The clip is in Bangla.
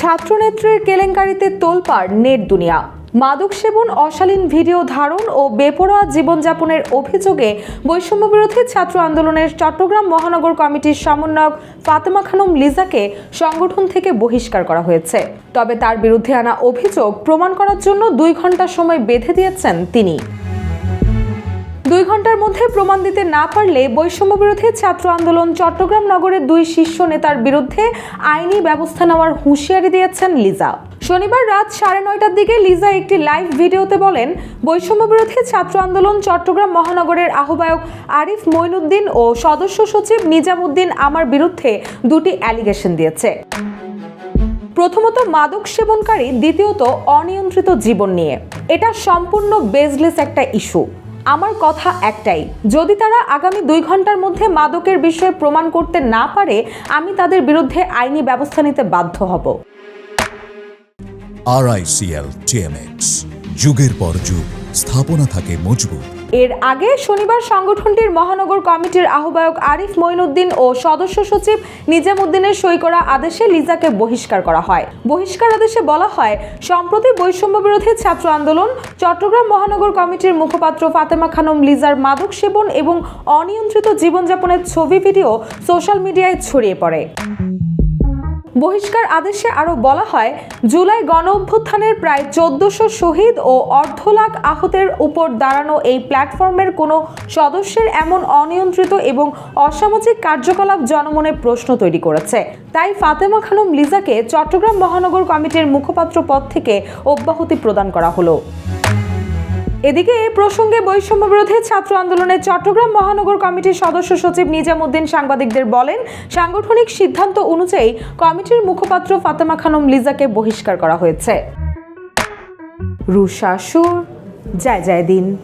ছাত্রনেত্রীর কেলেঙ্কারিতে তোলপাড় নেট দুনিয়া। মাদক সেবন অশালীন ভিডিও ধারণ ও বেপরোয়া জীবনযাপনের অভিযোগে বৈষম্য বৈষম্যবিরোধী ছাত্র আন্দোলনের চট্টগ্রাম মহানগর কমিটির সমন্বয়ক ফাতেমা খানম লিজাকে সংগঠন থেকে বহিষ্কার করা হয়েছে। তবে তার বিরুদ্ধে আনা অভিযোগ প্রমাণ করার জন্য দুই ঘণ্টা সময় বেঁধে দিয়েছেন তিনি। দুই ঘণ্টার মধ্যে প্রমাণ দিতে না পারলে বৈষম্য বিরোধী ছাত্র আন্দোলন চট্টগ্রাম নগরের দুই শীর্ষ নেতার বিরুদ্ধে আইনি ব্যবস্থা নেওয়ার হুঁশিয়ারি দিয়েছেন লিজা। শনিবার রাত সাড়ে নয়টার দিকে লিজা একটি লাইভ ভিডিওতে বলেন বৈষম্য বিরোধী ছাত্র আন্দোলন চট্টগ্রাম মহানগরের আহ্বায়ক আরিফ মইনুদ্দিন ও সদস্য সচিব নিজামুদ্দিন আমার বিরুদ্ধে দুটি অ্যালিগেশন দিয়েছে। প্রথমত, মাদক সেবনকারী, দ্বিতীয়ত, অনিয়ন্ত্রিত জীবন নিয়ে। এটা সম্পূর্ণ বেজলেস একটা ইস্যু আমার কথা একটাই, যদি তারা আগামী দুই ঘণ্টার মধ্যে মাদকের বিষয়ে প্রমাণ করতে না পারে, আমি তাদের বিরুদ্ধে আইনি ব্যবস্থা নিতে বাধ্য হব। আরআইসিএল টিএমএক্স যুগের পর যুগ, স্থাপনা থাকে মজবুত। এর আগে শনিবার সংগঠনটির মহানগর কমিটির আহ্বায়ক আরিফ মঈনুদ্দিন ও সদস্য সচিব নিজামুদ্দিনের সই করা আদেশে লিজাকে বহিষ্কার করা হয়। বহিষ্কার আদেশে বলা হয়, সম্প্রতি বৈষম্য বিরোধী ছাত্র আন্দোলন, চট্টগ্রাম মহানগর কমিটির মুখপাত্র ফাতেমা খানম, লিজার মাদক সেবন এবং অনিয়ন্ত্রিত জীবনযাপনের ছবি, ভিডিও সোশ্যাল মিডিয়ায় ছড়িয়ে পড়ে। বহিষ্কার আদেশে আরও বলা হয়, জুলাই গণ অভ্যুত্থানের প্রায় চোদ্দশো শহীদ ও অর্ধ লাখ আহতের উপর দাঁড়ানো এই প্ল্যাটফর্মের কোনো সদস্যের এমন অনিয়ন্ত্রিত এবং অসামাজিক কার্যকলাপ জনমনে প্রশ্ন তৈরি করেছে। তাই ফাতেমা খানম লিজাকে চট্টগ্রাম মহানগর কমিটির মুখপাত্র পদ থেকে অব্যাহতি প্রদান করা হলো। এদিকে এ প্রসঙ্গে বৈষম্য বিরোধী ছাত্র আন্দোলনের চট্টগ্রাম মহানগর কমিটির সদস্য সচিব নিজামুদ্দিন সাংবাদিকদের বলেন, সাংগঠনিক সিদ্ধান্ত অনুযায়ী কমিটির মুখপাত্র ফাতেমা খানম লিজাকে বহিষ্কার করা হয়েছে। রুশাসুর জয় জয় দিন।